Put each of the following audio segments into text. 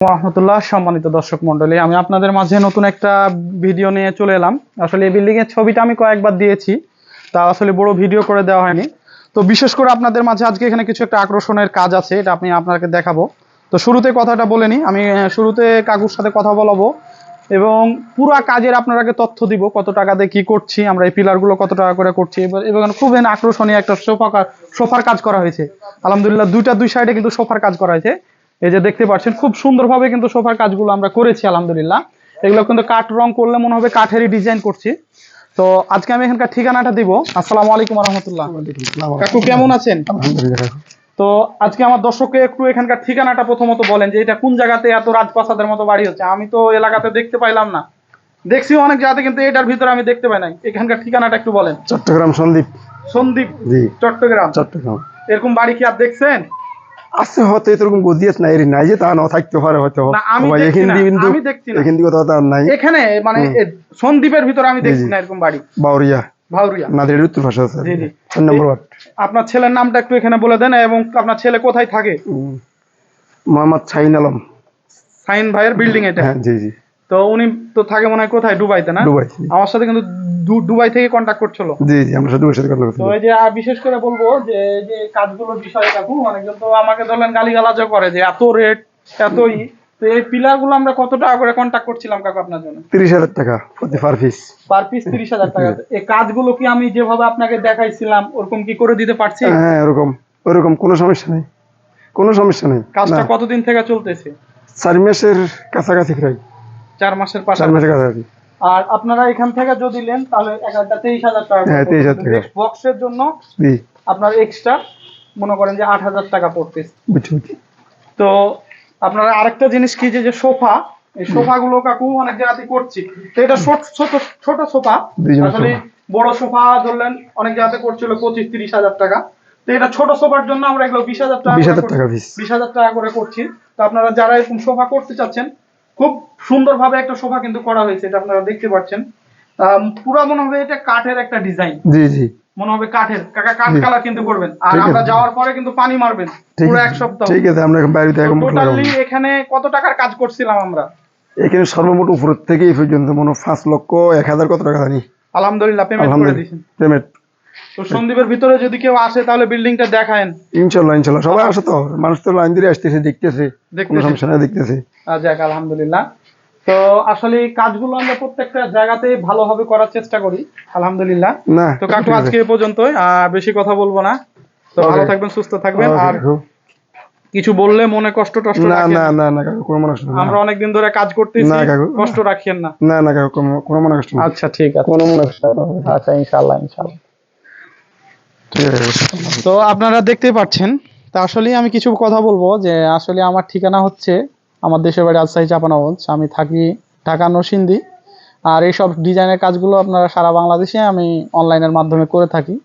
রহমতুল্লাহ, সম্মানিত দর্শক মন্ডলী আমি আপনাদের মাঝে নতুন একটা ভিডিও নিয়ে চলে এলাম। আসলে এই এর ছবিটা আমি কয়েকবার দিয়েছি, তা আসলে বড় ভিডিও করে দেওয়া হয়নি। তো বিশেষ করে আপনাদের মাঝে আজকে এখানে কিছু একটা আকর্ষণের কাজ আছে, এটা আমি আপনাকে দেখাবো। তো শুরুতে কথাটা বলে নিই, আমি শুরুতে কাকুর সাথে কথা বলাবো এবং পুরা কাজের আপনারাকে তথ্য দিব, কত টাকা দিয়ে কি করছি, আমরা এই পিলারগুলো কত টাকা করে করছি এবং খুব আকর্ষণীয় একটা সোফা সোফার কাজ করা হয়েছে। আলহামদুলিল্লাহ, দুইটা দুই সাইডে কিন্তু সোফার কাজ করা হয়েছে। এই যে দেখতে পাচ্ছেন খুব সুন্দরভাবে কিন্তু সোফার কাজগুলো আমরা করেছি আলহামদুলিল্লাহ। এগুলো কিন্তু কাঠ রং করলে মনে হবে কাঠেরই ডিজাইন করছি। তো আজকে আমি এখানকার ঠিকানাটা দিব। আসসালামু আলাইকুম রহমতুল্লাহ কাকু কেমন আছেন? তো আজকে আমার দর্শককে একটু এখানকার ঠিকানাটা প্রথমত বলেন যে এটা কোন জায়গাতে এত রাজপ্রাসাদের মতো বাড়ি হচ্ছে? আমি তো এলাকাতে দেখতে পাইলাম না। দেখছি অনেক জায়গাতে কিন্তু এটার ভিতরে আমি দেখতে পাই নাই। এখানকার ঠিকানাটা একটু বলেন। চট্টগ্রাম সন্দীপ। সন্দীপ চট্টগ্রাম। চট্টগ্রাম। এরকম বাড়ি কি আর দেখছেন? আছে হয়তো এরকম গদিয়াস নাই নাই যে তা না থাকতে পারে হয়তো। না, আমি দেখছি এখান না, দিয়ে কিন্তু আমি দেখছি না। এখান দিয়ে কোথাও তার নাই। এখানে মানে সন্দীপের ভিতরে আমি দেখছি না এরকম বাড়ি। বাউরিয়া। ভাউরিয়া নাদের উত্তর ভাষা আছে। জি, জি। চার নম্বর ওয়ার্ড। আপনার ছেলের নামটা একটু এখানে বলে দেন এবং আপনার ছেলে কোথায় থাকে? মোহাম্মদ শাহিন আলম। সাইন ভাইয়ের বিল্ডিং এটা। হ্যাঁ জি জি। তো উনি তো থাকে মনে হয় কোথায়? দুবাইতে না? দুবাই। আমার সাথে কিন্তু দুবাই থেকে কন্ট্যাক্ট করছিল। জি জি আমরা দুবাইয়ের সাথে কথা তো এই যে বিশেষ করে বলব যে যে কাজগুলোর বিষয়ে কাকু অনেকজন তো আমাকে ধরলেন গালিগালাজও করে যে এত রেট এতই তো এই পিলারগুলো আমরা কত টাকা করে কন্ট্যাক্ট করছিলাম কাকু আপনার জন্য? তিরিশ হাজার টাকা প্রতি পার পিস পার পিস তিরিশ হাজার টাকা। এই কাজগুলো কি আমি যেভাবে আপনাকে দেখাইছিলাম ওরকম কি করে দিতে পারছি? হ্যাঁ ওরকম ওরকম কোনো সমস্যা নেই। কোনো সমস্যা নেই। কাজটা কতদিন থেকে চলতেছে? চার মাসের কাছাকাছি প্রায়। চার মাসের চার মাসের কাছাকাছি। আর আপনারা এখান থেকে যদি নেন তাহলে এক একটা তেইশ হাজার টাকা হ্যাঁ, 23,000 টাকা। বক্সের জন্য জি। আপনার এক্সট্রা মনে করেন যে আট হাজার টাকা পড়তেছে বুঝছি বুঝছি। তো আপনারা আরেকটা জিনিস কি যে সোফা এই কাকু অনেক জায়গাতে করছি। তো এটা ছোট ছোট ছোট সোফা। আসলে বড় সোফা ধরলেন অনেক জায়গাতে করছিল পঁচিশ তিরিশ হাজার টাকা। তো এটা ছোট সোফার জন্য আমরা এগুলো বিশ হাজার টাকা হাজার বিশ হাজার টাকা করে করছি। তো আপনারা যারা এরকম সোফা করতে চাচ্ছেন খুব সুন্দরভাবে একটা সোফা কিন্তু করা হয়েছে এটা আপনারা দেখতে পাচ্ছেন। পুরা মনে হবে এটা কাঠের একটা ডিজাইন জি জি। মনে হবে কাঠের কাকা কাঠ। কালার কিন্তু করবেন। আর আমরা যাওয়ার পরে কিন্তু পানি মারবেন পুরো এক সপ্তাহ। ঠিক আছে আমরা এখন বাইরে এখন টোটালি এখানে কত টাকার কাজ করছিলাম আমরা? এখানে সর্বমোট উপর থেকে এই পর্যন্ত মনে হয় পাঁচ লক্ষ এক হাজার কত টাকা জানি। আলহামদুলিল্লাহ পেমেন্ট করে দিয়েছেন। পেমেন্ট তো সন্দীপের ভিতরে যদি কেউ আসে তাহলে বিল্ডিংটা দেখায়েন। ইনশাল্লাহ ইনশাল্লাহ। সবাই আসে তো। মানুষ তো লাইন দিয়ে আসতেছে দেখতেছে। কোনো সমস্যা নাই দেখতেছে। যাক আলহামদুলিল্লাহ। তো আসলে কাজগুলো আমরা প্রত্যেকটা জায়গাতে ভালোভাবে করার চেষ্টা করি আলহামদুলিল্লাহ। না তো কাকু আজকে এ পর্যন্তই। আর বেশি কথা বলব না। তো ভালো থাকবেন সুস্থ থাকবেন। আর কিছু বললে মনে কষ্ট টষ্ট না না না। না না কাকু কোনো মনে কষ্ট নেই। আমরা অনেকদিন ধরে কাজ করতেছি না, কাকু। কষ্ট রাখিয়েন না। না না কাকু কোনো- মনে কষ্ট নেই। আচ্ছা ঠিক আছে। কোনো মনে কষ্ট আচ্ছা ইনশাআল্লাহ ইনশাআল্লাহ তো আপনারা দেখতে পাচ্ছেন। তা আসলে আমি কিছু কথা বলব যে, আসলে আমার ঠিকানা হচ্ছে আমার দেশের বাড়ি রাজশাহী চাপানগঞ্জ আমি থাকি ঢাকা নরসিংদী। আর এইসব ডিজাইনের কাজগুলো আপনারা সারা বাংলাদেশে আমি অনলাইনের মাধ্যমে করে থাকি।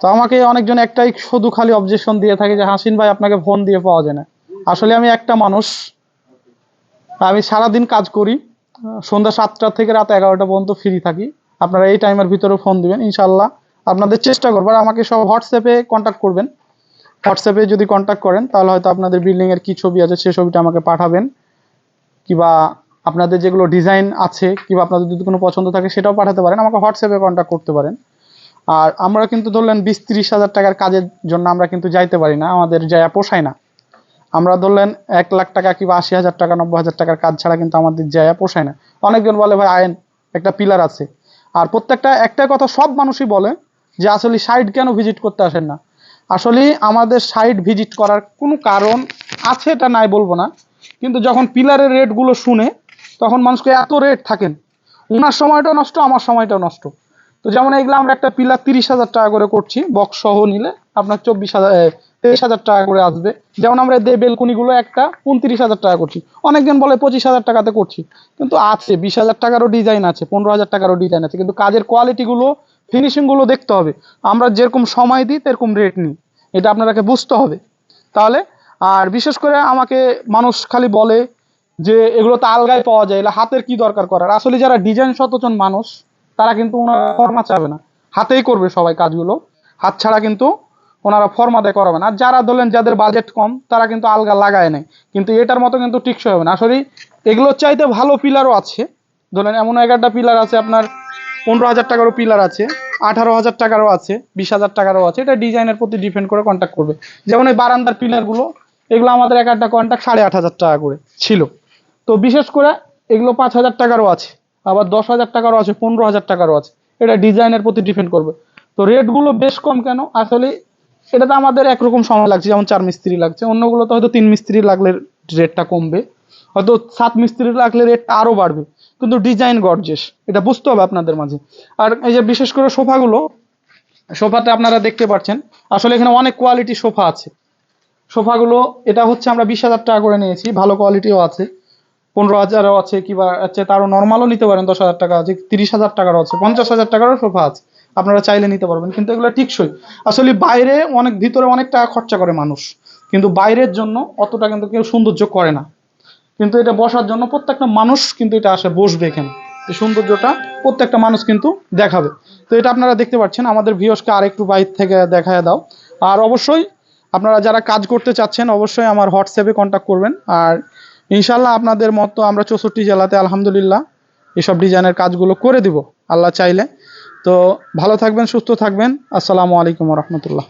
তো আমাকে অনেকজন একটাই শুধু খালি অবজেকশন দিয়ে থাকে যে, হাসিন ভাই, আপনাকে ফোন দিয়ে পাওয়া যায় না। আসলে আমি একটা মানুষ। আমি সারাদিন কাজ করি। সন্ধ্যা সাতটা থেকে রাত এগারোটা পর্যন্ত ফ্রি থাকি। আপনারা এই টাইমের ভিতরে ফোন দিবেন ইনশাল্লাহ আপনাদের চেষ্টা করব। আর আমাকে সব হোয়াটসঅ্যাপে কন্ট্যাক্ট করবেন। হোয়াটসঅ্যাপে যদি কন্ট্যাক্ট করেন, তাহলে হয়তো আপনাদের বিল্ডিংয়ের কী ছবি আছে, সে ছবিটা আমাকে পাঠাবেন। কিবা আপনাদের যেগুলো ডিজাইন আছে, কিংবা আপনাদের যদি কোনো পছন্দ থাকে, সেটাও পাঠাতে পারেন। আমাকে হোয়াটসঅ্যাপে কন্ট্যাক্ট করতে পারেন। আর আমরা কিন্তু ধরলেন বিশ তিরিশ হাজার টাকার কাজের জন্য আমরা কিন্তু যাইতে পারি না, আমাদের জায়গা পোষায় না। আমরা ধরলেন এক লাখ টাকা কিংবা আশি হাজার টাকা, নব্বই হাজার টাকার কাজ ছাড়া কিন্তু আমাদের জায়গা পোষায় না। অনেকজন বলে, ভাই, আয়েন, একটা পিলার আছে। আর প্রত্যেকটা একটাই কথা সব মানুষই বলে যে আসলে সাইট কেন ভিজিট করতে আসেন না? আসলে আমাদের সাইট ভিজিট করার কোনো কারণ আছে এটা নাই বলব না। কিন্তু যখন পিলারের রেটগুলো শুনে, তখন মানুষকে এত রেট থাকেন। ওনার সময়টাও নষ্ট, আমার সময়টাও নষ্ট। তো যেমন এগুলো আমরা একটা পিলার তিরিশ হাজার টাকা করে করছি বক্স সহ নিলে আপনার চব্বিশ হাজার তেইশ হাজার টাকা করে আসবে। যেমন আমরা দে বেলকুনিগুলো একটা উনত্রিশ হাজার টাকা করছি। অনেকজন বলে পঁচিশ হাজার টাকাতে করছি। কিন্তু আছে, বিশ হাজার টাকারও ডিজাইন আছে, পনেরো হাজার টাকারও ডিজাইন আছে। কিন্তু কাজের কোয়ালিটিগুলো ফিনিশিংগুলো দেখতে হবে। আমরা যেরকম সময় দিই সেরকম রেট নিই। এটা আপনারাকে বুঝতে হবে। তাহলে, আর বিশেষ করে আমাকে মানুষ খালি বলে যে, এগুলো তো আলগায় পাওয়া যায় হাতের কি দরকার করার? আসলে যারা ডিজাইন সচেতন মানুষ, তারা কিন্তু ওনারা ফর্মা চাবে না। হাতেই করবে সবাই কাজগুলো। হাত ছাড়া কিন্তু ওনারা ফর্মাতে করাবেন আর যারা ধরলেন যাদের বাজেট কম, তারা কিন্তু আলগা লাগায় নেয়। কিন্তু এটার মতো কিন্তু টিকসই হবে না। আসলে এগুলোর চাইতে ভালো পিলারও আছে। ধরেন এমন এগারোটা পিলার আছে আপনার পনেরো হাজার টাকারও পিলার আছে, আঠারো হাজার টাকারও আছে, বিশ হাজার টাকারও আছে। এটা ডিজাইনের প্রতি ডিপেন্ড করে কন্ট্যাক্ট করবে। যেমন এই বারান্দার পিলারগুলো এগুলো আমাদের এক একটা কন্ট্যাক্ট সাড়ে আট হাজার টাকা করে ছিল। তো বিশেষ করে এগুলো পাঁচ হাজার টাকারও আছে, আবার দশ হাজার টাকারও আছে, পনেরো হাজার টাকারও আছে। এটা ডিজাইনের প্রতি ডিপেন্ড করবে। তো রেটগুলো বেশ কম কেন? আসলে এটা তো আমাদের একরকম সময় লাগছে, যেমন চার মিস্ত্রি লাগছে। অন্যগুলো তো হয়তো তিন মিস্ত্রি লাগলে রেটটা কমবে। হয়তো সাত মিস্ত্রি লাগলে রেটটা আরও বাড়বে। কিন্তু ডিজাইন গর্জেস এটা বুঝতে হবে আপনাদের মাঝে। আর এই যে বিশেষ করে সোফাগুলো সোফাতে আপনারা দেখতে পাচ্ছেন, আসলে এখানে অনেক কোয়ালিটি সোফা আছে। সোফাগুলো, এটা হচ্ছে আমরা বিশ হাজার টাকা করে নিয়েছি, ভালো কোয়ালিটিও আছে। পনেরো হাজারও আছে, কিংবা হচ্ছে তারও নর্মালও নিতে পারেন দশ হাজার টাকা আছে তিরিশ হাজার টাকারও আছে, পঞ্চাশ হাজার টাকারও সোফা আছে, আপনারা চাইলে নিতে পারবেন, কিন্তু এগুলো টিকসই। আসলে বাইরে অনেক, ভিতরে অনেক টাকা খরচা করে মানুষ, কিন্তু বাইরের জন্য অতটা কিন্তু কেউ সৌন্দর্য করে না। কিন্তু এটা বসার জন্য প্রত্যেকটা মানুষ কিন্তু এটা আসে বসবে এখানে। এই সৌন্দর্যটা প্রত্যেকটা মানুষ কিন্তু দেখাবে। তো এটা আপনারা দেখতে পাচ্ছেন, আমাদের ভিওসকে আর একটু বাইর থেকে দেখায় দাও। আর অবশ্যই আপনারা যারা কাজ করতে চাচ্ছেন, অবশ্যই আমার হোয়াটসঅ্যাপে কন্ট্যাক্ট করবেন। আর ইনশাল্লাহ আপনাদের মতো আমরা চৌষট্টি জেলাতে আলহামদুলিল্লাহ এসব ডিজাইনের কাজগুলো করে দিব, আল্লাহ চাইলে। তো ভালো থাকবেন, সুস্থ থাকবেন। আসসালামু আলাইকুম রহমতুল্লাহ।